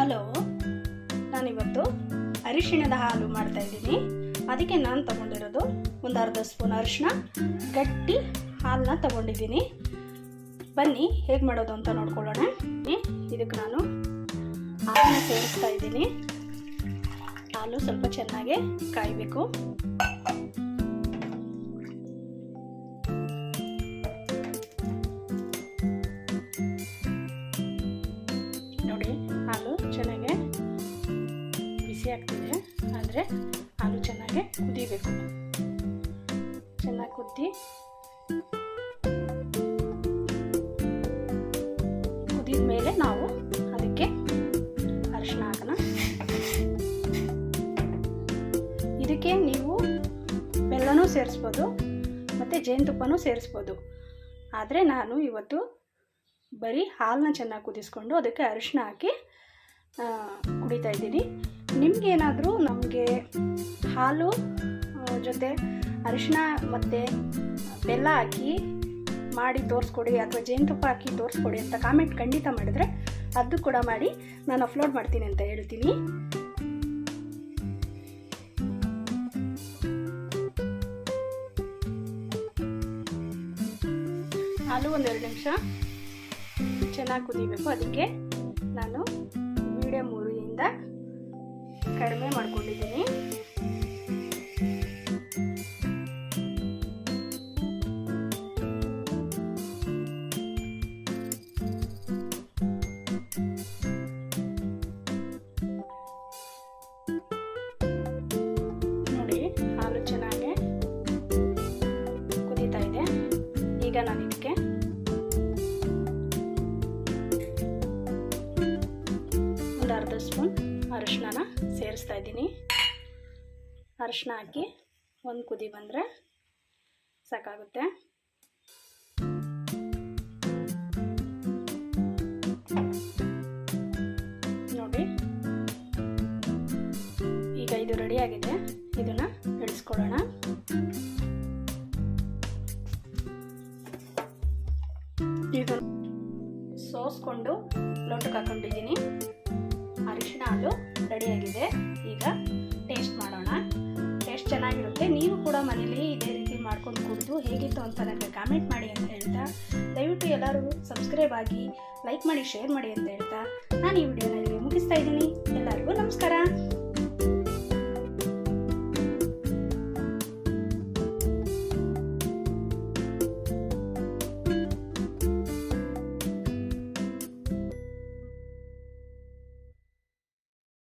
Hello, ನಾನಿವತ್ತು ಅರಿಶಿಣದ ಹಾಲು ಮಾಡ್ತಾ ಇದ್ದೀನಿ. ಅದಕ್ಕೆ ನಾನು ತಗೊಂಡಿರೋದು ಒಂದು ಅರ್ಧ ಸ್ಪೂನ್ ಅರಿಶಿನ ಗಟ್ಟಿ ಹಾಲನ್ನ ತಗೊಂಡಿದ್ದೀನಿ. ಬನ್ನಿ, ಹೇಗೆ ಮಾಡೋದು ಅಂತ ನೋಡ್ಕೊಳ್ಳೋಣ. ಇದಕ್ಕೆ ನಾನು ಹಾಲನ್ನ ಸೇರಿಸ್ತಾ ಇದ್ದೀನಿ. ಹಾಲು ಸ್ವಲ್ಪ ಚೆನ್ನಾಗಿ ಕಾಯಬೇಕು. ಬಿಸಿ ಆಗ್ತಿದೆ ಆದರೆ ಹಾಲು ಚೆನ್ನಾಗಿ ಕುದಿಬೇಕು. ಚೆನ್ನಾಗಿ ಕುದ್ದಿ. ಕುದಿದ ಮೇಲೆ ನಾವು ಅದಕ್ಕೆ ಅರಿಶಿನ ಹಾಕೋಣ. ಇದಕ್ಕೆ ನೀವು ಬೆಲ್ಲನೂ ಸೇರಿಸ್ಬೋದು, ಮತ್ತು ಜೇನುತುಪ್ಪನೂ ಸೇರಿಸ್ಬೋದು. ಆದರೆ ನಾನು ಇವತ್ತು ಬರೀ ಹಾಲನ್ನ ಚೆನ್ನಾಗಿ ಕುದಿಸ್ಕೊಂಡು ಅದಕ್ಕೆ ಅರಿಶಿನ ಹಾಕಿ ಕುಡಿತಾ ಇದ್ದೀನಿ. ನಿಮಗೇನಾದರೂ ನಮಗೆ ಹಾಲು ಜೊತೆ ಅರಿಶಿನ ಮತ್ತು ಬೆಲ್ಲ ಹಾಕಿ ಮಾಡಿ ತೋರಿಸ್ಕೊಡಿ ಅಥವಾ ಜೇನುತುಪ್ಪ ಹಾಕಿ ತೋರಿಸ್ಕೊಡಿ ಅಂತ ಕಾಮೆಂಟ್ ಖಂಡಿತ ಮಾಡಿದರೆ ಅದು ಕೂಡ ಮಾಡಿ ನಾನು ಅಪ್ಲೋಡ್ ಮಾಡ್ತೀನಿ ಅಂತ ಹೇಳ್ತೀನಿ. ಹಾಲು ಒಂದೆರಡು ನಿಮಿಷ. ಚೆನ್ನಾಗಿ ಕುದಿಬೇಕು. ಅದಕ್ಕೆ ನಾನು ಮೀಡಿಯಮ್ ಉರಿಯಿಂದ ಕಡಿಮೆ ಮಾಡ್ಕೊಂಡಿದ್ದೀನಿ. ನೋಡಿ ಹಾಲು ಚೆನ್ನಾಗಿ ಕುದೀತಾ ಇದೆ. ಈಗ ನಾನು ಇದಕ್ಕೆ ಒಂದು ಅರ್ಧ ಸ್ಪೂನ್ ಅರಿಶಿನ ಸೇರಿಸ್ತಾ ಇದ್ದೀನಿ. ಅರಶಿನ ಹಾಕಿ ಒಂದು ಕುದಿ ಬಂದರೆ ಸಾಕಾಗುತ್ತೆ. ನೋಡಿ. ಈಗ ಇದು ರೆಡಿಯಾಗಿದೆ ಇದನ್ನು ಇಳಿಸ್ಕೊಳ್ಳೋಣ. ಇದು ಸೋಸ್ಕೊಂಡು ಲೋಟಕ್ಕೆ ಹಾಕೊಂಡಿದ್ದೀನಿ. ಅರಿಶಿನ ಹಾಲು ರೆಡಿಯಾಗಿದೆ. ಈಗ ಟೇಸ್ಟ್ ಮಾಡೋಣ. ಟೇಸ್ಟ್ ಚೆನ್ನಾಗಿರುತ್ತೆ. ನೀವು ಕೂಡ ಮನೇಲಿ ಇದೇ ರೀತಿ ಮಾಡ್ಕೊಂಡು ಕುಡಿದು ಹೇಗಿತ್ತು ಅಂತ ನನಗೆ ಕಾಮೆಂಟ್ ಮಾಡಿ ಅಂತ ಹೇಳ್ತಾ, ದಯವಿಟ್ಟು ಎಲ್ಲರೂ ಸಬ್ಸ್ಕ್ರೈಬ್ ಆಗಿ ಲೈಕ್ ಮಾಡಿ ಶೇರ್ ಮಾಡಿ ಅಂತ ಹೇಳ್ತಾ, ನಾನು ಈ ವಿಡಿಯೋನಲ್ಲಿ ಮುಗಿಸ್ತಾ ಇದ್ದೀನಿ. ಎಲ್ಲರಿಗೂ ನಮಸ್ಕಾರ.